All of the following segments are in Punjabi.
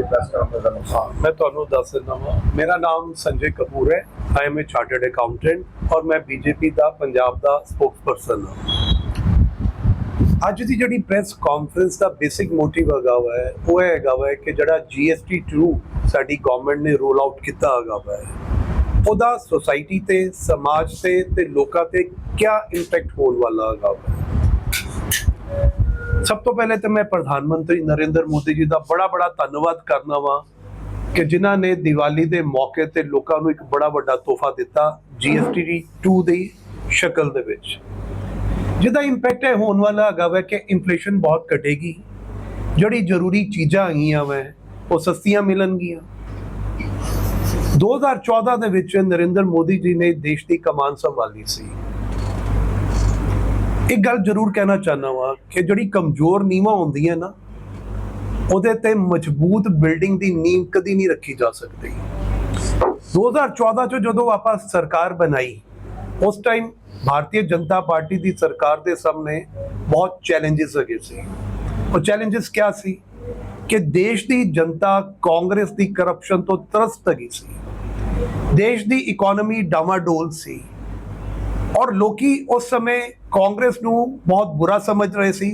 ਮੈਂ ਤੁਹਾਨੂੰ ਦੱਸ ਦਿੰਦਾ ਹਾਂ ਮੇਰਾ ਨਾਮ ਸੰਜੇ ਕਪੂਰ ਹੈ। I am a chartered accountant ਔਰ ਮੈਂ ਬੀਜੇਪੀ ਦਾ, ਪੰਜਾਬ ਦਾ ਸਪੋਕਸਪਰਸਨ ਹਾਂ। ਅੱਜ ਦੀ ਜਿਹੜੀ ਪ੍ਰੈਸ ਕਾਨਫਰੰਸ ਦਾ ਬੇਸਿਕ ਮੋਟਿਵ ਹੈਗਾ ਵਾ ਹੈ, ਉਹ ਇਹ ਹੈਗਾ ਵਾ ਹੈ ਕਿ ਜਿਹੜਾ GST 2 ਸਾਡੀ ਗਵਰਨਮੈਂਟ ਨੇ ਰੋਲ ਆਊਟ ਕੀਤਾ ਹੈਗਾ ਵਾ ਉਹਦਾ ਸੋਸਾਇਟੀ ਤੇ, ਸਮਾਜ ਤੇ ਤੇ ਲੋਕਾਂ ਤੇ ਕੀ ਇੰਪੈਕਟ ਹੋਣ ਵਾਲਾ ਹੈਗਾ ਵਾ ਸਭ ਤੋਂ ਪਹਿਲੇ ਤਾਂ ਮੈਂ ਪ੍ਰਧਾਨ ਮੰਤਰੀ ਨਰਿੰਦਰ ਮੋਦੀ ਜੀ ਦਾ ਬੜਾ ਬੜਾ ਧੰਨਵਾਦ ਕਰਨਾ ਵਾਂ ਕਿ ਜਿਨ੍ਹਾਂ ਨੇ ਦੀਵਾਲੀ ਦੇ ਮੌਕੇ ਤੇ ਲੋਕਾਂ ਨੂੰ ਇੱਕ ਬੜਾ ਵੱਡਾ ਤੋਹਫਾ ਦਿੱਤਾ GST 2 ਦੀ ਸ਼ਕਲ ਦੇ ਵਿੱਚ। ਜਿਹਦਾ ਇੰਪੈਕਟ ਹੈ ਹੋਣ ਵਾਲਾ ਹੈਗਾ ਵਾ ਕਿ ਇਨਫਲੇਸ਼ਨ ਬਹੁਤ ਘਟੇਗੀ। ਜਿਹੜੀ ਜ਼ਰੂਰੀ ਚੀਜ਼ਾਂ ਆਈਆਂ ਵਾ, ਉਹ ਸਸਤੀਆਂ ਮਿਲਣਗੀਆਂ। 2014 ਦੇ ਵਿੱਚ ਨਰਿੰਦਰ ਮੋਦੀ ਜੀ ਨੇ ਦੇਸ਼ ਦੀ ਕਮਾਨ ਸੰਭਾਲੀ ਸੀ। ਇੱਕ ਗੱਲ ਜ਼ਰੂਰ ਕਹਿਣਾ ਚਾਹਨਾ ਵਾਂ ਕਿ ਜਿਹੜੀ ਕਮਜ਼ੋਰ ਨੀਵਾਂ ਹੁੰਦੀਆਂ ਨਾ, ਉਹਦੇ ਤੇ ਮਜ਼ਬੂਤ ਬਿਲਡਿੰਗ ਦੀ ਨੀਂਹ ਕਦੀ ਨਹੀਂ ਰੱਖੀ ਜਾ ਸਕਦੀ। 2014 ਚ ਜਦੋਂ ਆਪਾਂ ਸਰਕਾਰ ਬਣਾਈ, ਉਸ ਟਾਈਮ ਭਾਰਤੀ ਜਨਤਾ ਪਾਰਟੀ ਦੀ ਸਰਕਾਰ ਦੇ ਸਾਹਮਣੇ ਬਹੁਤ ਚੈਲੰਜਸ ਹੈਗੇ ਸੀ। ਉਹ ਚੈਲੰਜਸ ਕਿਆ ਸੀ? ਕਿ ਦੇਸ਼ ਦੀ ਜਨਤਾ ਕਾਂਗਰਸ ਦੀ ਕਰਪਸ਼ਨ ਤੋਂ ਤਰਸਤ ਹੈਗੀ ਸੀ। ਦੇਸ਼ ਦੀ ਇਕਨੋਮੀ ਡਾਵਾਡੋਲ ਸੀ। ਔਰ ਲੋਕੀ ਉਸ ਸਮੇਂ ਕਾਂਗਰਸ ਨੂੰ ਬਹੁਤ ਬੁਰਾ ਸਮਝ ਰਹੇ ਸੀ।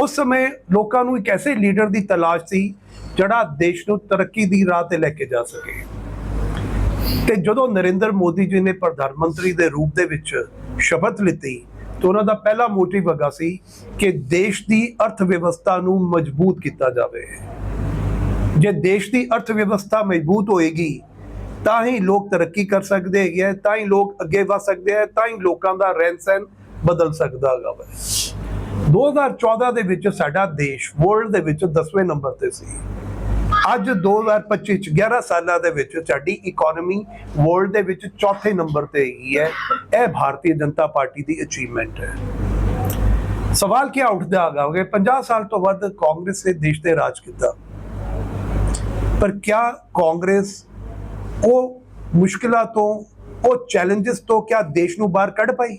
ਉਸ ਸਮੇਂ ਲੋਕਾਂ ਨੂੰ ਇੱਕ ਐਸੇ ਲੀਡਰ ਦੀ ਤਲਾਸ਼ ਸੀ ਜਿਹੜਾ ਦੇਸ਼ ਨੂੰ ਤਰੱਕੀ ਦੀ ਰਾਹ ਤੇ ਲੈ ਕੇ ਜਾ ਸਕੇ। ਤੇ ਜਦੋਂ ਨਰਿੰਦਰ ਮੋਦੀ ਜੀ ਨੇ ਪ੍ਰਧਾਨ ਮੰਤਰੀ ਦੇ ਰੂਪ ਦੇ ਵਿੱਚ ਸ਼ਪਥ ਲਿੱਤੀ, ਤਾਂ ਉਹਨਾਂ ਦਾ ਪਹਿਲਾ ਮੋਟਿਵ ਹੈਗਾ ਸੀ ਕਿ ਦੇਸ਼ ਦੀ ਅਰਥ ਵਿਵਸਥਾ ਨੂੰ ਮਜ਼ਬੂਤ ਕੀਤਾ ਜਾਵੇ। ਜੇ ਦੇਸ਼ ਦੀ ਅਰਥ ਵਿਵਸਥਾ ਮਜ਼ਬੂਤ ਹੋਏਗੀ ਤਾਂ ਹੀ ਲੋਕ ਤਰੱਕੀ ਕਰ ਸਕਦੇ ਹੈਗੇ ਆ, ਤਾਂ ਹੀ ਲੋਕ ਅੱਗੇ ਵਧ ਸਕਦੇ ਆ ਤਾਂ ਹੀ ਲੋਕਾਂ ਦਾ ਰਹਿਣ ਸਹਿਣ ਬਦਲ ਸਕਦਾ ਹੈਗਾ ਵਾ। 2014 ਦੇ ਵਿੱਚ ਸਾਡਾ ਦੇਸ਼ ਵਰਲਡ ਦੇ ਵਿੱਚ 10ਵੇਂ ਨੰਬਰ ਤੇ ਸੀ। ਅੱਜ 2025 ਚ 11 ਸਾਲਾਂ ਦੇ ਵਿੱਚ ਸਾਡੀ ਇਕਨੋਮੀ ਵਰਲਡ ਦੇ ਵਿੱਚ ਚੌਥੇ ਨੰਬਰ ਤੇ ਹੈਗੀ ਹੈ। ਇਹ ਭਾਰਤੀ ਜਨਤਾ ਪਾਰਟੀ ਦੀ ਅਚੀਵਮੈਂਟ ਹੈ। ਸਵਾਲ ਕੀ ਉੱਠਦਾ ਹੈਗਾ ਕਿ 50 ਸਾਲ ਤੋਂ ਵੱਧ ਕਾਂਗਰਸ ਨੇ ਦੇਸ਼ ਤੇ ਰਾਜ ਕੀਤਾ। ਪਰ ਕਿਆ ਕਾਂਗਰਸ ਉਹ ਮੁਸ਼ਕਿਲਾਂ ਤੋਂ, ਉਹ ਚੈਲੰਜਸ ਤੋਂ ਕਿਆ ਦੇਸ਼ ਨੂੰ ਬਾਹਰ ਕੱਢ ਪਾਈ?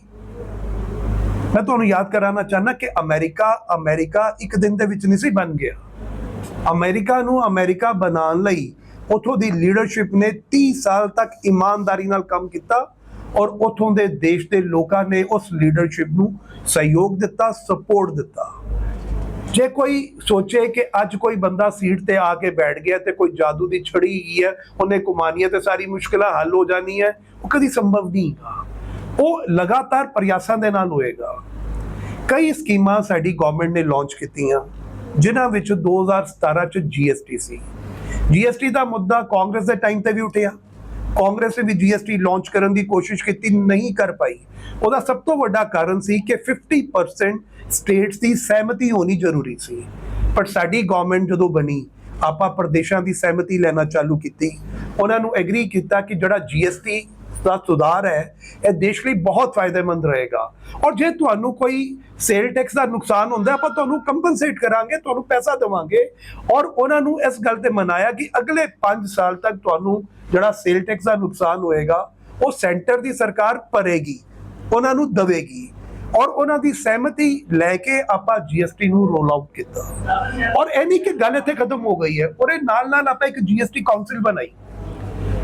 ਮੈਂ ਤੁਹਾਨੂੰ ਯਾਦ ਕਰਾਉਣਾ ਚਾਹਨਾ ਕਿ ਅਮਰੀਕਾ ਅਮਰੀਕਾ ਇੱਕ ਦਿਨ ਦੇ ਵਿੱਚ ਨਹੀਂ ਸੀ ਬਣ ਗਿਆ। ਅਮਰੀਕਾ ਨੂੰ ਅਮਰੀਕਾ ਬਣਾਉਣ ਲਈ ਉਥੋਂ ਦੀ ਲੀਡਰਸ਼ਿਪ ਨੇ 30 ਸਾਲ ਤੱਕ ਇਮਾਨਦਾਰੀ ਨਾਲ ਕੰਮ ਕੀਤਾ ਔਰ ਉਥੋਂ ਦੇ ਦੇਸ਼ ਦੇ ਲੋਕਾਂ ਨੇ ਉਸ ਲੀਡਰਸ਼ਿਪ ਨੂੰ ਸਹਿਯੋਗ ਦਿੱਤਾ ਸਪੋਰਟ ਦਿੱਤਾ। ਜੇ ਕੋਈ ਸੋਚੇ ਕਿ ਅੱਜ ਕੋਈ ਬੰਦਾ ਸੀਟ ਤੇ ਆ ਕੇ ਬੈਠ ਗਿਆ ਤੇ ਕੋਈ ਜਾਦੂ ਦੀ ਛੜੀ ਹੀ ਹੈ, ਉਹਨੇ ਕੁਮਾਨੀ ਹੈ ਤੇ ਸਾਰੀ ਮੁਸ਼ਕਲਾਂ ਹੱਲ ਹੋ ਜਾਣੀ ਹੈ, ਉਹ ਕਦੀ ਸੰਭਵ ਨਹੀਂ ਉਹ ਲਗਾਤਾਰ ਪ੍ਰਯਾਸਾਂ ਦੇ ਨਾਲ ਹੋਏਗਾ। ਕਈ ਸਕੀਮਾਂ ਸਾਡੀ ਗਵਰਨਮੈਂਟ ਨੇ ਲਾਂਚ ਕੀਤੀਆਂ, ਜਿਨ੍ਹਾਂ ਵਿੱਚ 2017 ਚ GST ਸੀ। GST ਦਾ ਮੁੱਦਾ ਕਾਂਗਰਸ ਦੇ ਟਾਈਮ ਤੇ ਵੀ ਉੱਠਿਆ। ਕਾਂਗਰਸ ਨੇ ਵੀ GST ਲਾਂਚ ਕਰਨ ਦੀ ਕੋਸ਼ਿਸ਼ ਕੀਤੀ, ਨਹੀਂ ਕਰ ਪਾਈ। ਉਹਦਾ ਸਭ ਤੋਂ ਵੱਡਾ ਕਾਰਨ ਸੀ ਕਿ 50% ਸਟੇਟਸ ਦੀ ਸਹਿਮਤੀ ਹੋਣੀ ਜ਼ਰੂਰੀ ਸੀ। ਪਰ ਸਾਡੀ ਗਵਰਨਮੈਂਟ ਜਦੋਂ ਬਣੀ, ਆਪਾਂ ਪ੍ਰਦੇਸ਼ਾਂ ਦੀ ਸਹਿਮਤੀ ਲੈਣਾ ਚਾਲੂ ਕੀਤੀ। ਉਹਨਾਂ ਨੂੰ ਐਗਰੀ ਕੀਤਾ ਕਿ ਜਿਹੜਾ GST ਦਾ ਸੁਧਾਰ ਹੈ, ਇਹ ਦੇਸ਼ ਲਈ ਬਹੁਤ ਫਾਇਦੇਮੰਦ ਰਹੇਗਾ। ਔਰ ਜੇ ਤੁਹਾਨੂੰ ਕੋਈ ਸੇਲ ਟੈਕਸ ਦਾ ਨੁਕਸਾਨ ਹੁੰਦਾ, ਆਪਾਂ ਤੁਹਾਨੂੰ ਕੰਪਨਸੇਟ ਕਰਾਂਗੇ, ਤੁਹਾਨੂੰ ਪੈਸਾ ਦੇਵਾਂਗੇ। ਔਰ ਉਹਨਾਂ ਨੂੰ ਇਸ ਗੱਲ ਤੇ ਮਨਾਇਆ ਕਿ ਅਗਲੇ 5 ਸਾਲ ਤੱਕ ਤੁਹਾਨੂੰ ਜਿਹੜਾ ਸੇਲ ਟੈਕਸ ਦਾ ਨੁਕਸਾਨ ਹੋਏਗਾ, ਉਹ ਸੈਂਟਰ ਦੀ ਸਰਕਾਰ ਭਰੇਗੀ, ਉਹਨਾਂ ਨੂੰ ਦੇਵੇਗੀ। ਔਰ ਉਹਨਾਂ ਦੀ ਸਹਿਮਤੀ ਲੈ ਕੇ ਆਪਾਂ GST ਨੂੰ ਰੋਲ ਆਊਟ ਕੀਤਾ। ਔਰ ਇਹ ਨਹੀਂ ਕਿ ਗੱਲ ਇੱਥੇ ਖਤਮ ਹੋ ਗਈ ਹੈ। ਉਹਦੇ ਨਾਲ ਨਾਲ ਆਪਾਂ ਇੱਕ GST ਕਾਉਂਸਲ ਬਣਾਈ।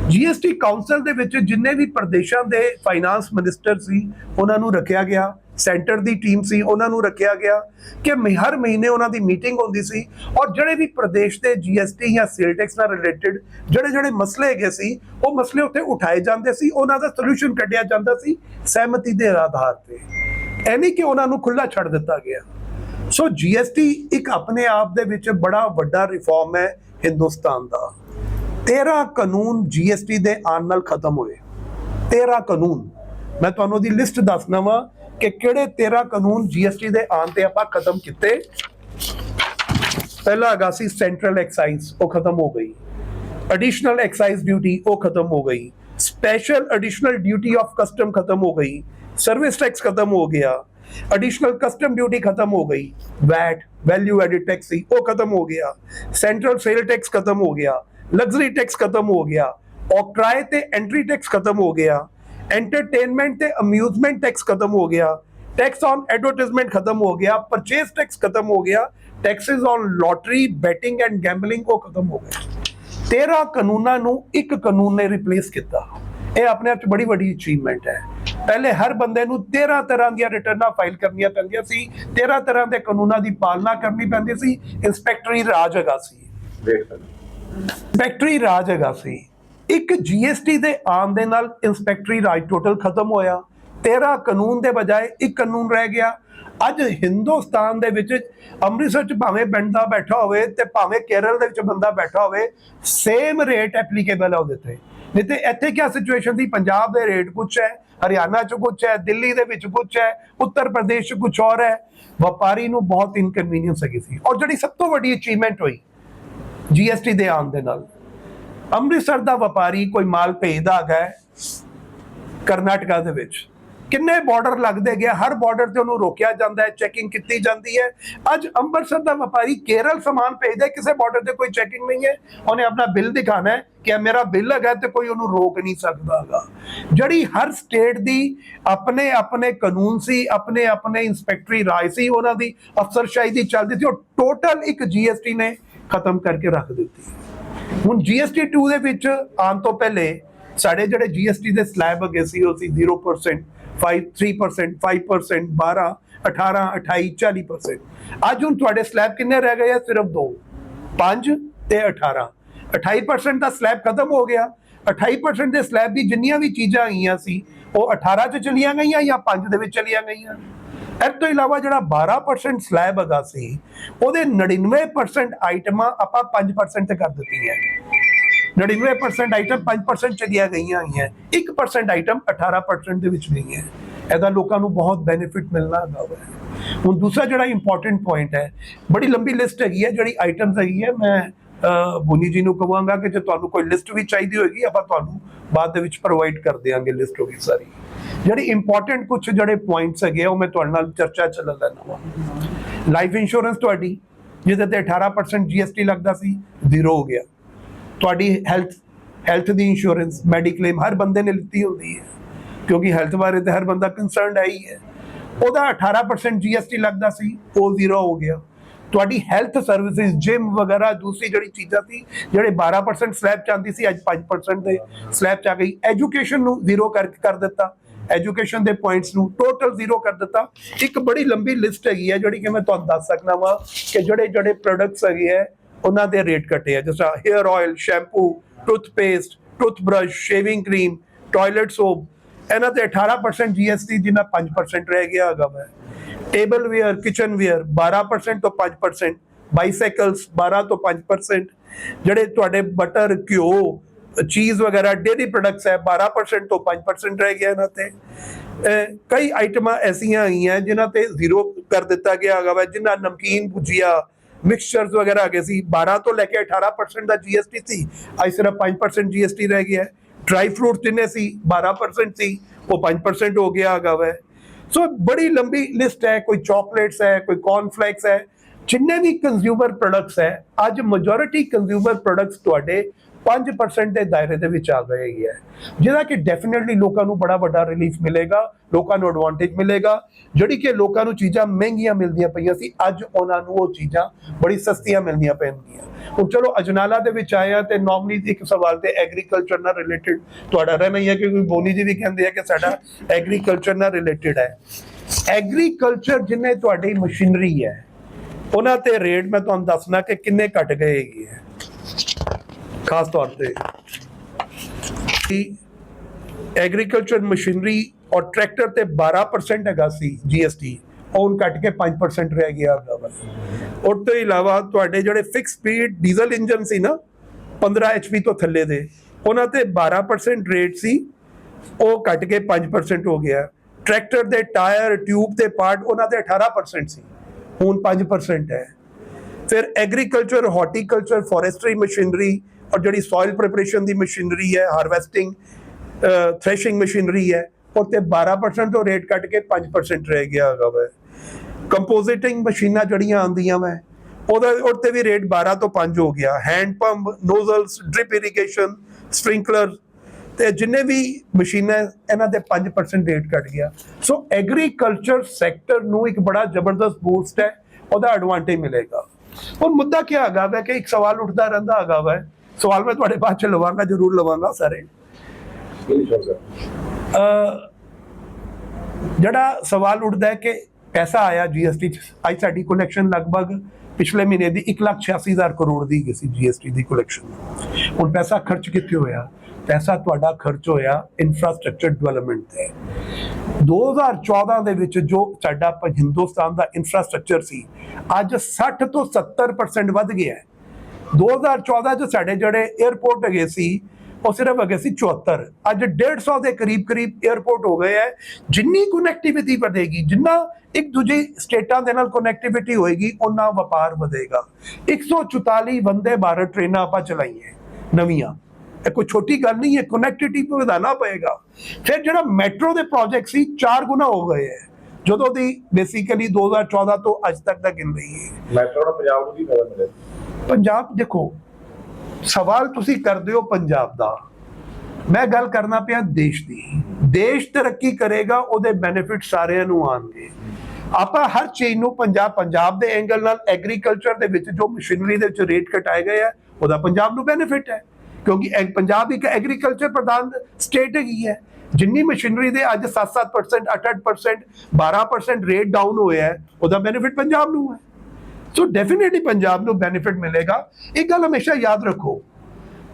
GST ਕਾਉਂਸਲ ਦੇ ਵਿੱਚ ਜਿੰਨੇ ਵੀ ਪ੍ਰਦੇਸ਼ਾਂ ਦੇ ਫਾਈਨਾਂਸ ਮਿਨਿਸਟਰ ਸੀ, ਉਹਨਾਂ ਨੂੰ ਰੱਖਿਆ ਗਿਆ। ਸੈਂਟਰ ਦੀ ਟੀਮ ਸੀ, ਉਹਨਾਂ ਨੂੰ ਰੱਖਿਆ ਗਿਆ ਕਿ ਹਰ ਮਹੀਨੇ ਉਹਨਾਂ ਦੀ ਮੀਟਿੰਗ ਹੁੰਦੀ ਸੀ। ਔਰ ਜਿਹੜੇ ਵੀ ਪ੍ਰਦੇਸ਼ ਦੇ GST ਜਾਂ ਸੇਲ ਟੈਕਸ ਨਾਲ ਰਿਲੇਟਡ ਜਿਹੜੇ ਜਿਹੜੇ ਮਸਲੇ ਹੈਗੇ ਸੀ, ਉਹ ਮਸਲੇ ਉੱਥੇ ਉਠਾਏ ਜਾਂਦੇ ਸੀ। ਉਹਨਾਂ ਦਾ ਸੋਲੂਸ਼ਨ ਕੱਢਿਆ ਜਾਂਦਾ ਸੀ ਸਹਿਮਤੀ ਦੇ ਆਧਾਰ ਤੇ। ਇਹ ਨਹੀਂ ਕਿ ਉਹਨਾਂ ਨੂੰ ਖੁੱਲਾ ਛੱਡ ਦਿੱਤਾ ਗਿਆ। ਸੋ GST ਇੱਕ ਆਪਣੇ ਆਪ ਦੇ ਵਿੱਚ ਬੜਾ ਵੱਡਾ ਰਿਫਾਰਮ ਹੈ ਹਿੰਦੁਸਤਾਨ ਦਾ। 13 ਕਾਨੂੰਨ GST ਦੇ ਆਉਣ ਨਾਲ ਖਤਮ ਹੋਏ। 13 ਕਾਨੂੰਨ। ਮੈਂ ਤੁਹਾਨੂੰ ਦੀ ਲਿਸਟ ਦੱਸਣਾ ਵਾ ਕਿ ਕਿਹੜੇ 13 ਕਾਨੂੰਨ GST ਦੇ ਆਉਣ ਤੇ ਆਪਾਂ ਖਤਮ ਕੀਤੇ। ਪਹਿਲਾ ਹੈਗਾ ਸੀ ਸੈਂਟਰਲ ਐਕਸਾਈਜ਼ ਉਹ ਖਤਮ ਹੋ ਗਈ। ਐਡੀਸ਼ਨਲ ਐਕਸਾਈਜ਼ ਡਿਊਟੀ ਉਹ ਖਤਮ ਹੋ ਗਈ। Special additional duty of custom ਖਤਮ ਹੋ ਗਈ। ਸਰਵਿਸ ਟੈਕਸ ਖਤਮ ਹੋ ਗਿਆ ਐਡੀਸ਼ਨਲ ਕਸਟਮ ਡਿਊਟੀ ਖਤਮ ਹੋ ਗਈ ਵੈਟ ਵੈਲਿਊ ਐਡਿਡ ਟੈਕਸ ਸੀ ਉਹ ਖਤਮ ਹੋ ਗਿਆ ਸੈਂਟਰਲ ਸੇਲ ਟੈਕਸ ਖਤਮ ਹੋ ਗਿਆ ਲਗਜ਼ਰੀ ਟੈਕਸ ਖਤਮ ਹੋ ਗਿਆ ਔਕਟਰਾਏ ਤੇ ਐਂਟਰੀ ਟੈਕਸ ਖਤਮ ਹੋ ਗਿਆ ਐਂਟਰਟੇਨਮੈਂਟ ਤੇ ਅਮਿਊਜ਼ਮੈਂਟ ਟੈਕਸ ਖਤਮ ਹੋ ਗਿਆ ਟੈਕਸ ਔਨ ਐਡਵਰਟਾਈਜ਼ਮੈਂਟ ਖਤਮ ਹੋ ਗਿਆ ਪਰਚੇਸ ਟੈਕਸ ਖਤਮ ਹੋ ਗਿਆ taxes on lottery betting and gambling ਉਹ ਖਤਮ ਹੋ ਗਏ 13 ਕਾਨੂੰਨਾਂ ਨੂੰ ਇੱਕ ਕਾਨੂੰਨ ਨੇ ਰਿਪਲੇਸ ਕੀਤਾ ਇਹ ਆਪਣੇ ਆਪ 'ਚ ਬੜੀ ਵੱਡੀ ਅਚੀਵਮੈਂਟ ਹੈ। ਪਹਿਲੇ ਹਰ ਬੰਦੇ ਨੂੰ 13 ਤਰ੍ਹਾਂ ਦੀਆਂ ਰਿਟਰਨਾਂ ਫਾਈਲ ਕਰਨੀਆਂ ਪੈਂਦੀਆਂ ਸੀ। 13 ਤਰ੍ਹਾਂ ਦੇ ਕਾਨੂੰਨਾਂ ਦੀ ਪਾਲਣਾ ਕਰਨੀ ਪੈਂਦੀ ਸੀ। ਇੰਸਪੈਕਟਰੀ ਰਾਜ ਹੈਗਾ ਸੀ। ਇੰਸਪੈਕਟਰੀ ਰਾਜ ਹੈਗਾ ਸੀ। ਇੱਕ ਜੀਐਸਟੀ ਦੇ ਆਉਣ ਦੇ ਨਾਲ ਇੰਸਪੈਕਟਰੀ ਰਾਜ ਟੋਟਲ ਖਤਮ ਹੋਇਆ। 13 ਕਾਨੂੰਨ ਦੇ ਬਜਾਏ ਇੱਕ ਕਾਨੂੰਨ ਰਹਿ ਗਿਆ। ਅੱਜ ਹਿੰਦੁਸਤਾਨ ਦੇ ਵਿੱਚ ਅੰਮ੍ਰਿਤਸਰ ਚ ਭਾਵੇਂ ਬੰਦਾ ਬੈਠਾ ਹੋਵੇ ਤੇ ਭਾਵੇਂ ਕੇਰਲ ਦੇ ਵਿੱਚ ਬੰਦਾ ਬੈਠਾ ਹੋਵੇ ਸੇਮ ਰੇਟ ਐਪਲੀਕੇਬਲ ਹੈ ਉਹਦੇ ਤੇ। ਨਹੀਂ ਤੇ ਇੱਥੇ ਕੀ ਸਿਚੁਏਸ਼ਨ ਦੀ ਪੰਜਾਬ ਦੇ ਰੇਟ ਕੁਛ ਹੈ, ਹਰਿਆਣਾ ਚ ਕੁਛ ਹੈ, ਦਿੱਲੀ ਦੇ ਵਿੱਚ ਕੁਛ ਹੈ, ਉੱਤਰ ਪ੍ਰਦੇਸ਼ ਚ ਕੁਛ ਹੋਰ ਹੈ। ਵਪਾਰੀ ਨੂੰ ਬਹੁਤ ਇਨਕਨਵੀਨੀਅੰਸ ਹੈਗੀ ਸੀ। ਔਰ ਜਿਹੜੀ ਸਭ ਤੋਂ ਵੱਡੀ ਅਚੀਵਮੈਂਟ ਹੋਈ ਜੀਐਸਟੀ ਦੇ ਆਉਣ ਦੇ ਨਾਲ। ਅੰਮ੍ਰਿਤਸਰ ਦਾ ਵਪਾਰੀ ਕੋਈ ਮਾਲ ਭੇਜਦਾ ਹੈਗਾ ਹੈ, ਕਰਨਾਟਕਾ ਦੇ ਵਿੱਚ। ਕਿੰਨੇ ਬਾਰਡਰ ਲੱਗਦੇ ਗਏ ਹਰ ਬਾਰਡਰ ਤੇ ਉਹਨੂੰ ਰੋਕਿਆ ਜਾਂਦਾ ਹੈ ਚੈਕਿੰਗ ਕੀਤੀ ਜਾਂਦੀ ਹੈ। ਅੱਜ ਅੰਮ੍ਰਿਤਸਰ ਦਾ ਵਪਾਰੀ ਕੇਰਲ ਸਮਾਨ ਭੇਜਦਾ ਕਿਸੇ ਬਾਰਡਰ ਤੇ ਕੋਈ ਚੈਕਿੰਗ ਨਹੀਂ ਹੈ। ਉਹਨੇ ਆਪਣਾ ਬਿੱਲ ਦਿਖਾਣਾ ਹੈ ਕਿ ਮੇਰਾ ਬਿੱਲ ਹੈਗਾ ਤੇ ਕੋਈ ਉਹਨੂੰ ਰੋਕ ਨਹੀਂ ਸਕਦਾ ਜਿਹੜੀ ਹਰ ਸਟੇਟ ਦੀ ਆਪਣੇ ਆਪਣੇ ਕਾਨੂੰਨ ਸੀ, ਆਪਣੇ ਆਪਣੇ ਇੰਸਪੈਕਟਰੀ ਰਾਜ ਸੀ, ਉਹਨਾਂ ਦੀ ਅਫਸਰਸ਼ਾਹੀ ਦੀ ਚੱਲਦੀ ਸੀ, ਉਹ ਟੋਟਲ ਇੱਕ ਜੀਐਸਟੀ ਨੇ ਖਤਮ ਕਰਕੇ ਰੱਖ ਦਿੱਤੀ। ਹੁਣ GST 2 ਦੇ ਵਿੱਚ ਆਉਣ ਤੋਂ ਪਹਿਲੇ ਸਾਡੇ ਜਿਹੜੇ GST ਦੇ ਸਲੈਬ ਹੈਗੇ ਸੀ, ਉਹ ਸੀ 0% 5 3% 5% 12 18 28 40% ਅੱਜ ਹੁਣ ਤੁਹਾਡੇ ਸਲੈਬ ਕਿੰਨੇ ਰਹਿ ਗਏ ਆ ਸਿਰਫ ਦੋ 5 ਤੇ 18 28% ਦਾ ਸਲੈਬ ਖਤਮ ਹੋ ਗਿਆ 28% ਦੇ ਸਲੈਬ ਦੀ ਜਿੰਨੀਆਂ ਵੀ ਚੀਜ਼ਾਂ ਆਈਆਂ ਸੀ ਉਹ 18 ਚ ਚਲੀਆਂ ਗਈਆਂ ਜਾਂ 5 ਦੇ ਵਿੱਚ ਚਲੀਆਂ ਗਈਆਂ ਇਸ ਤੋਂ ਇਲਾਵਾ ਜਿਹੜਾ 12% ਸਲੈਬ ਹੈਗਾ ਸੀ ਉਹਦੇ 99% ਆਈਟਮਾਂ ਆਪਾਂ 5% ਤੇ ਕਰ ਦਿੱਤੀਆਂ 99% ਆਈਟਮ 5% ਚਲੀਆਂ ਗਈਆਂ ਹੋਈਆਂ। 1% ਆਈਟਮ 18% ਦੇ ਵਿੱਚ ਗਈਆਂ। ਇਹਦਾ ਲੋਕਾਂ ਨੂੰ ਬਹੁਤ ਬੈਨੀਫਿਟ ਮਿਲਣਾ ਹੈਗਾ ਹੁਣ ਦੂਸਰਾ ਜਿਹੜਾ ਇੰਪੋਰਟੈਂਟ ਪੁਆਇੰਟ ਹੈ ਬੜੀ ਲੰਬੀ ਲਿਸਟ ਹੈਗੀ ਹੈ ਜਿਹੜੀ ਆਈਟਮਸ ਹੈਗੀ ਹੈ ਮੈਂ ਬੁਨੀ ਜੀ ਨੂੰ ਕਹਾਂਗਾ ਕਿ ਜੇ ਤੁਹਾਨੂੰ ਕੋਈ ਲਿਸਟ ਵੀ ਚਾਹੀਦੀ ਹੋਏਗੀ ਆਪਾਂ ਤੁਹਾਨੂੰ ਬਾਅਦ ਦੇ ਵਿੱਚ ਪ੍ਰੋਵਾਈਡ ਕਰ ਦਿਆਂਗੇ ਲਿਸਟ ਹੋਗੀ ਸਾਰੀ। ਜਿਹੜੀ ਇੰਪੋਰਟੈਂਟ ਕੁਝ ਜਿਹੜੇ ਪੁਆਇੰਟਸ ਹੈਗੇ ਆ, ਉਹ ਮੈਂ ਤੁਹਾਡੇ ਨਾਲ ਚਰਚਾ ਚੱਲਣ ਲੈ ਲੈਣਾ ਲਾਈਫ ਇੰਸ਼ੋਰੈਂਸ ਤੁਹਾਡੀ ਜਿਹਦੇ ਤੇ 18% GST ਲੱਗਦਾ ਸੀ ਜ਼ੀਰੋ ਹੋ ਗਿਆ। ਤੁਹਾਡੀ ਹੈਲਥ ਹੈਲਥ ਦੀ ਇੰਸ਼ੋਰੈਂਸ ਮੈਡੀਕਲੇਮ ਹਰ ਬੰਦੇ ਨੇ ਲਿੱਤੀ ਹੁੰਦੀ ਹੈ। ਕਿਉਂਕਿ ਹੈਲਥ ਬਾਰੇ ਤੇ ਹਰ ਬੰਦਾ ਕੰਸਰਨਡ ਹੈ ਹੀ ਹੈ। ਉਹਦਾ 18% GST ਲੱਗਦਾ ਸੀ, ਉਹ ਜ਼ੀਰੋ ਹੋ ਗਿਆ। ਤੁਹਾਡੀ ਹੈਲਥ ਸਰਵਿਸਿਜ਼ ਜਿਮ ਵਗੈਰਾ, ਦੂਸਰੀ ਜਿਹੜੀ ਚੀਜ਼ਾਂ ਸੀ, ਜਿਹੜੇ 12% ਸਲੈਬ ਚਾਂਦੀ ਸੀ, ਅੱਜ 5% ਦੇ ਸਲੈਬ ਚ ਆ ਗਈ। ਐਜੂਕੇਸ਼ਨ ਨੂੰ ਜ਼ੀਰੋ ਕਰ ਕਰ ਦਿੱਤਾ। ਐਜੂਕੇਸ਼ਨ ਦੇ ਪੁਆਇੰਟਸ ਨੂੰ ਟੋਟਲ ਜ਼ੀਰੋ ਕਰ ਦਿੱਤਾ। ਇੱਕ ਬੜੀ ਲੰਬੀ ਲਿਸਟ ਹੈਗੀ ਹੈ, ਜਿਹੜੀ ਕਿ ਮੈਂ ਤੁਹਾਨੂੰ ਦੱਸ ਸਕਦਾ ਵਾਂ ਕਿ ਜਿਹੜੇ ਜਿਹੜੇ ਪ੍ਰੋਡਕਟਸ ਹੈਗੇ ਹੈ ਉਹਨਾਂ ਦੇ ਰੇਟ ਘਟੇ ਆ। ਜਿਸ ਤਰ੍ਹਾਂ hair oil shampoo toothpaste toothbrush shaving cream toilet soap ਇਹਨਾਂ ਤੇ 18% GST ਜਿੰਨਾ 5% ਰਹਿ ਗਿਆ ਹੈਗਾ ਵਾ। ਟੇਬਲ ਵੇਅਰ ਕਿਚਨ ਵੇਅਰ 12% ਤੋਂ 5% ਬਾਈਸਾਈਕਲਸ 12 ਤੋਂ 5% ਜਿਹੜੇ ਤੁਹਾਡੇ ਬਟਰ ਘਿਓ ਚੀਜ਼ ਵਗੈਰਾ ਡੇਰੀ ਪ੍ਰੋਡਕਟਸ ਹੈ 12% ਤੋਂ 5% ਰਹਿ ਗਿਆ ਇਹਨਾਂ ਤੇ। ਕਈ ਆਈਟਮਾਂ ਐਸੀਆਂ ਆਈਆਂ ਜਿਨ੍ਹਾਂ ਤੇ ਜ਼ੀਰੋ ਕਰ ਦਿੱਤਾ ਗਿਆ ਹੈਗਾ ਵਾ, ਜਿਨ੍ਹਾਂ ਨਮਕੀਨ ਭੁਜੀਆ ਮਿਕਸਚਰਸ ਵਗੈਰਾ ਹੈਗੇ ਸੀ 12 ਤੋਂ ਲੈ ਕੇ 18% ਦਾ GST ਸੀ ਅੱਜ ਸਿਰਫ 5% GST ਰਹਿ ਗਿਆ ਡਰਾਈ ਫਰੂਟ ਜਿੰਨੇ ਸੀ 12% ਸੀ ਉਹ 5% ਹੋ ਗਿਆ ਹੈਗਾ ਵਾ ਸੋ ਬੜੀ ਲੰਬੀ ਲਿਸਟ ਹੈ ਕੋਈ ਚਾਕਲੇਟਸ ਹੈ ਕੋਈ ਕੌਰਨਫਲੈਕਸ ਹੈ ਜਿੰਨੇ ਵੀ ਕੰਜ਼ਿਊਮਰ ਪ੍ਰੋਡਕਟਸ ਹੈ ਅੱਜ ਮੈਜੋਰਿਟੀ ਕੰਜ਼ਿਊਮਰ ਪ੍ਰੋਡਕਟਸ ਤੁਹਾਡੇ 5% ਦੇ ਦਾਇਰੇ ਦੇ ਵਿੱਚ ਆ ਗਏ ਹੈ। ਜਿਹਦਾ ਕਿ ਡੈਫੀਨਿਟਲੀ ਲੋਕਾਂ ਨੂੰ ਬੜਾ ਵੱਡਾ ਰਿਲੀਫ ਮਿਲੇਗਾ, ਲੋਕਾਂ ਨੂੰ ਐਡਵਾਂਟੇਜ ਮਿਲੇਗਾ। ਜਿਹੜੀ ਕਿ ਲੋਕਾਂ ਨੂੰ ਚੀਜ਼ਾਂ ਮਹਿੰਗੀਆਂ ਮਿਲਦੀਆਂ ਪਈਆਂ ਸੀ, ਅੱਜ ਉਹਨਾਂ ਨੂੰ ਉਹ ਚੀਜ਼ਾਂ ਬੜੀ ਸਸਤੀਆਂ ਮਿਲਦੀਆਂ ਪੈਣਗੀਆਂ। ਹੁਣ ਚਲੋ ਅਜਨਾਲਾ ਦੇ ਵਿੱਚ ਆਇਆ ਤੇ ਨਾਰਮਲੀ ਇੱਕ ਸਵਾਲ ਤੇ ਐਗਰੀਕਲਚਰ ਨਾਲ ਰਿਲੇਟਡ ਤੁਹਾਡਾ ਰਹਿਣਾ ਹੀ ਹੈ, ਕਿਉਂਕਿ ਕੋਈ ਬੋਨੀ ਜੀ ਵੀ ਕਹਿੰਦੇ ਆ ਕਿ ਸਾਡਾ ਐਗਰੀਕਲਚਰ ਨਾਲ ਰਿਲੇਟਡ ਹੈ। ਐਗਰੀਕਲਚਰ ਜਿੰਨੇ ਤੁਹਾਡੀ ਮਸ਼ੀਨਰੀ ਹੈ, ਉਹਨਾਂ ਤੇ ਰੇਟ ਮੈਂ ਤੁਹਾਨੂੰ ਦੱਸਣਾ ਕਿ ਕਿੰਨੇ ਘਟ ਗਏ ਹੈਗੇ ਹੈ ਖਾਸ ਤੌਰ ਤੇ ਐਗਰੀਕਲਚਰ ਮਸ਼ੀਨਰੀ ਔਰ ਟਰੈਕਟਰ ਤੇ 12% ਹੈਗਾ ਸੀ GST ਉਹ ਹੁਣ ਕੇ 5% ਰਹਿ ਗਿਆ ਹੈਗਾ ਵਾ। ਉਸ ਤੋਂ ਇਲਾਵਾ ਤੁਹਾਡੇ ਜਿਹੜੇ ਫਿਕਸ ਸਪੀਡ ਡੀਜ਼ਲ ਇੰਜਨ ਸੀ ਨਾ 15 HP ਤੋਂ ਥੱਲੇ ਦੇ, ਉਹਨਾਂ ਤੇ 12% ਰੇਟ ਸੀ, ਉਹ ਕੱਟ ਕੇ 5% ਹੋ ਗਿਆ। ਟਰੈਕਟਰ ਦੇ ਟਾਇਰ ਟਿਊਬ ਤੇ ਪਾਰਟ ਉਹਨਾਂ ਦੇ 18% ਸੀ, ਹੁਣ 5% ਹੈ। ਫਿਰ ਐਗਰੀਕਲਚਰ ਹਾਰਟੀਕਲਚਰ ਫੋਰੈਸਟਰੀ ਮਸ਼ੀਨਰੀ ਔਰ ਜਿਹੜੀ ਸੋਇਲ ਪ੍ਰਿਪਰੇਸ਼ਨ ਦੀ ਮਸ਼ੀਨਰੀ ਹੈ ਹਾਰਵੈਸਟਿੰਗ ਥ੍ਰੈਸ਼ਿੰਗ ਮਸ਼ੀਨਰੀ ਹੈ ਉਹ ਤੇ 12% ਤੋਂ ਰੇਟ ਕੱਟ ਕੇ 5% ਰਹਿ ਗਿਆ ਹੈਗਾ ਵਾ। ਕੰਪੋਜ਼ਿਟਿੰਗ ਮਸ਼ੀਨਾਂ ਜਿਹੜੀਆਂ ਆਉਂਦੀਆਂ ਵਾ, ਉਹਦਾ ਉਹ ਤੇ ਵੀ ਰੇਟ 12 ਤੋਂ 5 ਹੋ ਗਿਆ। Hand pump nozzles drip irrigation sprinkler ਤੇ ਜਿੰਨੇ ਵੀ ਮਸ਼ੀਨਾਂ ਇਹਨਾਂ ਦੇ 5% ਰੇਟ ਕੱਟ ਗਿਆ। ਸੋ ਐਗਰੀਕਲਚਰ ਸੈਕਟਰ ਨੂੰ ਇੱਕ ਬੜਾ ਜ਼ਬਰਦਸਤ ਬੂਸਟ ਹੈ, ਉਹਦਾ ਐਡਵਾਂਟੇਜ ਮਿਲੇਗਾ। ਔਰ ਮੁੱਦਾ ਕੀ ਹੈਗਾ ਵਾ ਕਿ ਇੱਕ ਸਵਾਲ ਉੱਠਦਾ ਰਹਿੰਦਾ ਹੈਗਾ ਵਾ ਸਵਾਲ ਮੈਂ ਤੁਹਾਡੇ ਬਾਅਦ ਚ ਲਵਾਂਗਾ ਜ਼ਰੂਰ ਲਵਾਂਗਾ ਸਾਰੇ। ਜਿਹੜਾ ਸਵਾਲ ਉੱਠਦਾ ਹੈ ਕਿ ਪੈਸਾ ਆਇਆ ਜੀਐਸਟੀ ਚ ਅੱਜ ਸਾਡੀ ਕਲੈਕਸ਼ਨ ਲਗਭਗ ਪਿਛਲੇ ਮਹੀਨੇ ਦੀ 186000 ਕਰੋੜ ਦੀ ਗਈ ਸੀ ਜੀਐਸਟੀ ਦੀ ਕਲੈਕਸ਼ਨ ਹੁਣ ਪੈਸਾ ਖਰਚ ਕਿੱਥੇ ਹੋਇਆ? ਪੈਸਾ ਤੁਹਾਡਾ ਖਰਚ ਹੋਇਆ ਇਨਫਰਾਸਟ੍ਰਕਚਰ ਡਿਵੈਲਪਮੈਂਟ ਤੇ। 2014 ਦੇ ਵਿੱਚ ਜੋ ਸਾਡਾ ਹਿੰਦੁਸਤਾਨ ਦਾ ਇਨਫਰਾਸਟ੍ਰਕਚਰ ਸੀ ਅੱਜ 60 ਤੋਂ 70% ਵੱਧ ਗਿਆ ਹੈ। 2014 ਚ ਸਾਡੇ ਜਿਹੜੇ 에ਅਰਪੋਰਟ ਹੈਗੇ ਸੀ, ਉਹ ਸਿਰਫ ਹੈਗੇ ਸੀ 74 ਅੱਜ 150 ਦੇ ਕਰੀਬ ਕਰੀਬ 에ਅਰਪੋਰਟ ਹੋ ਗਏ ਹੈ। ਜਿੰਨੀ ਕਨੈਕਟੀਵਿਟੀ ਵਧੇਗੀ, ਜਿੰਨਾ ਇੱਕ ਦੂਜੇ ਸਟੇਟਾਂ ਦੇ ਨਾਲ ਕਨੈਕਟੀਵਿਟੀ ਹੋਏਗੀ ਉਹਨਾਂ ਵਪਾਰ ਵਧੇਗਾ। 144 ਵੰਦੇ ਭਾਰਤ ਟ੍ਰੇਨਾਂ ਆਪਾਂ ਚਲਾਈਆਂ ਨਵੀਆਂ। ਇਹ ਕੋਈ ਛੋਟੀ ਗੱਲ ਨਹੀਂ ਹੈ ਕਨੈਕਟੀਵਿਟੀ ਵਧਾਉਣਾ ਪਏਗਾ। ਫਿਰ ਜਿਹੜਾ ਮੈਟਰੋ ਦੇ ਪ੍ਰੋਜੈਕਟ ਸੀ, ਚਾਰ ਗੁਣਾ ਹੋ ਗਏ ਹੈ। ਜਦੋਂ ਦੀ ਬੇਸਿਕਲੀ 2014 ਤੋਂ ਅੱਜ ਤੱਕ ਦਾ ਗਿਣ ਰਹੀ ਹੈ ਮੈਟਰੋ ਨਾਲ ਪੰਜਾਬ ਨੂੰ ਕੀ ਫਾਇਦਾ ਮਿਲੇ ਪੰਜਾਬ ਦੇਖੋ, ਸਵਾਲ ਤੁਸੀਂ ਕਰਦੇ ਹੋ ਪੰਜਾਬ ਦਾ। ਮੈਂ ਗੱਲ ਕਰਨਾ ਪਿਆ ਦੇਸ਼ ਦੀ। ਦੇਸ਼ ਤਰੱਕੀ ਕਰੇਗਾ, ਉਹਦੇ ਬੈਨੀਫਿਟ ਸਾਰਿਆਂ ਨੂੰ ਆਣਗੇ ਆਪਾਂ ਹਰ ਚੀਜ਼ ਨੂੰ ਪੰਜਾਬ ਪੰਜਾਬ ਦੇ ਐਂਗਲ ਨਾਲ ਐਗਰੀਕਲਚਰ ਦੇ ਵਿੱਚ ਜੋ ਮਸ਼ੀਨਰੀ ਦੇ ਵਿੱਚ ਰੇਟ ਘਟਾਏ ਗਏ ਆ, ਉਹਦਾ ਪੰਜਾਬ ਨੂੰ ਬੈਨੀਫਿਟ ਹੈ। ਕਿਉਂਕਿ ਐਗ- ਪੰਜਾਬ ਇੱਕ ਐਗਰੀਕਲਚਰ ਪ੍ਰਧਾਨ ਸਟੇਟ ਹੈਗੀ ਹੈ। ਜਿੰਨੀ ਮਸ਼ੀਨਰੀ ਦੇ ਅੱਜ 7-7% 8-8% 12% ਰੇਟ ਡਾਊਨ ਹੋਇਆ ਹੈ, ਉਹਦਾ ਬੈਨੀਫਿਟ ਪੰਜਾਬ ਨੂੰ ਹੈ। ਸੋ ਡੈਫੀਨਿਟਲੀ ਪੰਜਾਬ ਨੂੰ ਬੈਨੀਫਿਟ ਮਿਲੇਗਾ ਇਹ ਗੱਲ ਹਮੇਸ਼ਾ ਯਾਦ ਰੱਖੋ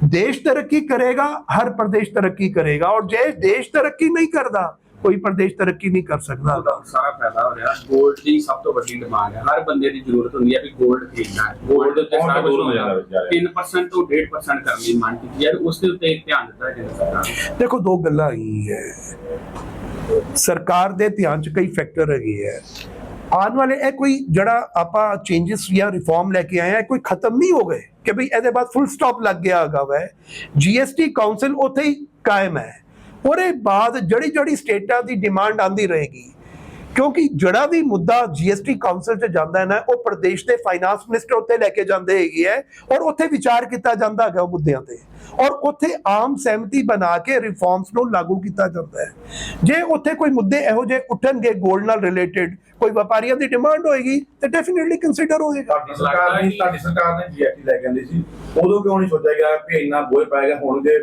देश तरक्की करेगा हर प्रदेश तरक्की करेगा और जय देश तरक्की नहीं करता ਕੋਈ ਪ੍ਰਦੇਸ਼ ਤਰੱਕੀ ਨਹੀਂ ਕਰ ਸਕਦਾ ਸਾਰਾ ਫਾਇਦਾ ਹੋ ਰਿਹਾ 골ਡ ਦੀ ਸਭ ਤੋਂ ਵੱਡੀ ਡਿਮਾਂਡ ਹੈ ਹਰ ਬੰਦੇ ਦੀ ਜ਼ਰੂਰਤ ਹੁੰਦੀ ਹੈ ਵੀ 골ਡ ਖਰੀਦਣਾ ਹੈ 골ਡ ਦੇ ਉੱਤੇ ਸਾਰਾ ਦੂਰ ਹੋ ਜਾਂਦਾ 3% ਤੋਂ 1.5% ਕਰਨ ਦੀ ਮੰਗ ਕੀਤੀ ਹੈ ਉਸ ਦੇ ਉੱਤੇ ਧਿਆਨ ਦਿੱਤਾ ਜਾਂਦਾ ਦੇਖੋ ਦੋ ਗੱਲਾਂ ਹੀ ਹੈ ਸਰਕਾਰ ਦੇ ਧਿਆਨ 'ਚ ਕਈ ਫੈਕਟਰ ਹੈਗੇ ਹੈ ਆਉਣ ਵਾਲੇ ਇਹ ਕੋਈ ਜਿਹੜਾ ਆਪਾਂ ਚੇਂजेस ਜਾਂ ਰਿਫਾਰਮ ਲੈ ਕੇ ਆਏ ਆ, ਇਹ ਕੋਈ ਖਤਮ ਨਹੀਂ ਹੋ ਗਏ ਕਿ ਭਈ ਇਹਦੇ ਬਾਅਦ ਫੁੱਲ ਸਟਾਪ ਲੱਗ ਗਿਆ ਹੈਗਾ ਵੈ। ਜੀਐਸਟੀ ਕਾਉਂਸਲ ਉੱਥੇ ਹੀ ਕਾਇਮ ਹੈ। ਉਹਦੇ ਬਾਅਦ ਜਿਹੜੀ ਜਿਹੜੀ ਸਟੇਟਾਂ ਦੀ ਡਿਮਾਂਡ ਆਂਦੀ ਰਹੇਗੀ, ਕਿਉਂਕਿ ਜਿਹੜਾ ਵੀ ਮੁੱਦਾ ਜੀਐਸਟੀ ਕਾਉਂਸਲ 'ਚ ਜਾਂਦਾ ਹੈ ਨਾ, ਉਹ ਪ੍ਰਦੇਸ਼ ਦੇ ਫਾਈਨਾਂਸ ਮਿਨਿਸਟਰ ਉੱਤੇ ਲੈ ਕੇ ਜਾਂਦੇ ਹੈਗੇ ਹੈ ਔਰ ਉੱਥੇ ਵਿਚਾਰ ਕੀਤਾ ਜਾਂਦਾ ਹੈਗਾ ਉਹ ਮੁੱਦਿਆਂ ਤੇ। ਔਰ ਉੱਥੇ ਆਮ ਸਹਿਮਤੀ ਬਣਾ ਕੇ ਰਿਫਾਰਮਸ ਨੂੰ ਲਾਗੂ ਕੀਤਾ ਜਾਂਦਾ ਹੈ। ਜੇ ਉੱਥੇ ਕੋਈ ਮੁੱਦੇ ਇਹੋ ਜਿਹੇ ਉੱਠਣਗੇ ਗੋਲਡ ਨਾਲ ਰਿਲੇਟਡ ਕੋਈ ਵਪਾਰੀਆਂ ਦੀ ਡਿਮਾਂਡ ਹੋਏਗੀ ਤੇ ਡੈਫੀਨਿਟਲੀ ਕੰਸੀਡਰ ਹੋਏਗਾ। ਤੁਹਾਡੀ ਸਰਕਾਰ ਨੇ ਤੁਹਾਡੀ ਸਰਕਾਰ ਨੇ ਜੀਐਸਟੀ ਲੈ ਕੇ ਆਂਦੀ ਸੀ। ਉਦੋਂ ਕਿਉਂ ਨਹੀਂ ਸੋਚਿਆ ਗਿਆ ਕਿ ਇੰਨਾ ਬੋਝ ਪੈ ਗਿਆ? ਹੁਣ ਜੇ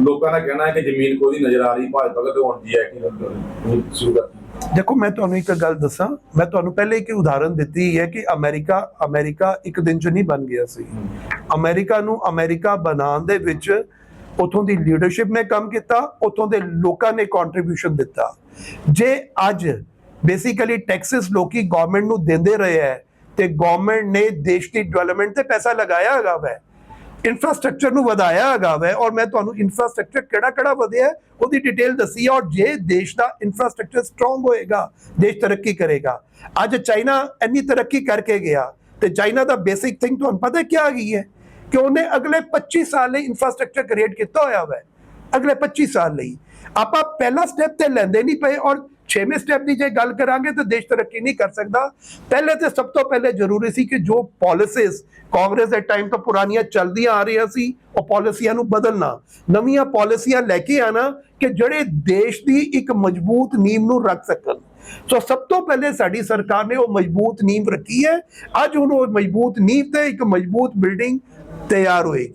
ਲੋਕਾਂ ਦਾ ਕਹਿਣਾ ਹੈ ਕਿ ਜ਼ਮੀਨ ਕੋਈ ਨਜ਼ਰ ਆ ਰਹੀ ਭਾਜਪਾ ਕਦੇ ਹੁਣ ਜੀਐਸਟੀ ਸ਼ੁਰੂ ਕਰਤੀ ਦੇਖੋ ਮੈਂ ਤੁਹਾਨੂੰ ਇੱਕ ਗੱਲ ਦੱਸਾਂ। ਮੈਂ ਤੁਹਾਨੂੰ ਪਹਿਲੇ ਇੱਕ ਉਦਾਹਰਨ ਦਿੱਤੀ ਹੈ ਕਿ ਅਮਰੀਕਾ ਅਮਰੀਕਾ ਇੱਕ ਦਿਨ 'ਚ ਨਹੀਂ ਬਣ ਗਿਆ ਸੀ। ਅਮਰੀਕਾ ਨੂੰ ਅਮਰੀਕਾ ਬਣਾਉਣ ਦੇ ਵਿੱਚ ਉਥੋਂ ਦੀ ਲੀਡਰਸ਼ਿਪ ਨੇ ਕੰਮ ਕੀਤਾ ਉਥੋਂ ਦੇ ਲੋਕਾਂ ਨੇ ਕੰਟਰੀਬਿਊਸ਼ਨ ਦਿੱਤਾ। ਜੇ ਅੱਜ ਬੇਸਿਕਲੀ ਟੈਕਸਸ ਲੋਕੀ ਗਵਰਨਮੈਂਟ ਨੂੰ ਦਿੰਦੇ ਰਹੇ ਹੈ ਤੇ ਗਵਰਨਮੈਂਟ ਨੇ ਦੇਸ਼ ਦੀ ਡਿਵੈਲਪਮੈਂਟ ਤੇ ਪੈਸਾ ਲਗਾਇਆ ਹੈਗਾ ਵੈ। ਇਨਫਰਾਸਟ੍ਰਕਚਰ ਨੂੰ ਵਧਾਇਆ ਹੈਗਾ ਵੈ ਔਰ ਮੈਂ ਤੁਹਾਨੂੰ ਇਨਫਰਾਸਟ੍ਰਕਚਰ ਕਿਹੜਾ ਕਿਹੜਾ ਵਧਿਆ, ਉਹਦੀ ਡਿਟੇਲ ਦੱਸੀ ਔਰ ਜੇ ਦੇਸ਼ ਦਾ ਇਨਫਰਾਸਟ੍ਰਕਚਰ ਸਟਰੋਂਗ ਹੋਏਗਾ, ਦੇਸ਼ ਤਰੱਕੀ ਕਰੇਗਾ। ਅੱਜ ਚਾਈਨਾ ਇੰਨੀ ਤਰੱਕੀ ਕਰਕੇ ਗਿਆ ਤੇ ਚਾਈਨਾ ਦਾ ਬੇਸਿਕ ਥਿੰਗ ਤੁਹਾਨੂੰ ਪਤਾ ਕੀ ਆ ਗਈ ਹੈ? ਕਿ ਉਹਨੇ ਅਗਲੇ 25 ਸਾਲ ਲਈ ਇਨਫਰਾਸਟ੍ਰਕਚਰ ਕ੍ਰੀਏਟ ਕੀਤਾ ਹੋਇਆ ਵੈ। ਅਗਲੇ 25 ਸਾਲ ਲਈ। ਆਪਾਂ ਪਹਿਲਾ ਸਟੈਪ ਤੇ ਲੈਂਦੇ ਨਹੀਂ ਪਏ ਔਰ ਛੇਵੇਂ ਸਟੈਪ ਦੀ ਜੇ ਗੱਲ ਕਰਾਂਗੇ ਤਾਂ ਦੇਸ਼ ਤਰੱਕੀ ਨਹੀਂ ਕਰ ਸਕਦਾ। ਪਹਿਲੇ ਤੇ ਸਭ ਤੋਂ ਪਹਿਲੇ ਜ਼ਰੂਰੀ ਸੀ ਕਿ ਜੋ ਪਾਲਿਸੀਜ਼ ਕਾਂਗਰਸ ਦੇ ਟਾਈਮ ਤੋਂ ਪੁਰਾਣੀਆਂ ਚੱਲਦੀਆਂ ਆ ਰਹੀਆਂ ਸੀ, ਉਹ ਪਾਲਿਸੀਆਂ ਨੂੰ ਬਦਲਣਾ। ਨਵੀਆਂ ਪਾਲਿਸੀਆਂ ਲੈ ਕੇ ਆਣਾ ਕਿ ਜਿਹੜੇ ਦੇਸ਼ ਦੀ ਇੱਕ ਮਜ਼ਬੂਤ ਨੀਂਵ ਨੂੰ ਰੱਖ ਸਕਣ। ਸੋ ਸਭ ਤੋਂ ਪਹਿਲੇ ਸਾਡੀ ਸਰਕਾਰ ਨੇ ਉਹ ਮਜ਼ਬੂਤ ਨੀਂਵ ਰੱਖੀ ਹੈ। ਅੱਜ ਹੁਣ ਉਹ ਮਜ਼ਬੂਤ ਨੀਂਵ ਤੇ ਇੱਕ ਮਜ਼ਬੂਤ ਬਿਲਡਿੰਗ ਤਿਆਰ ਹੋਏਗੀ।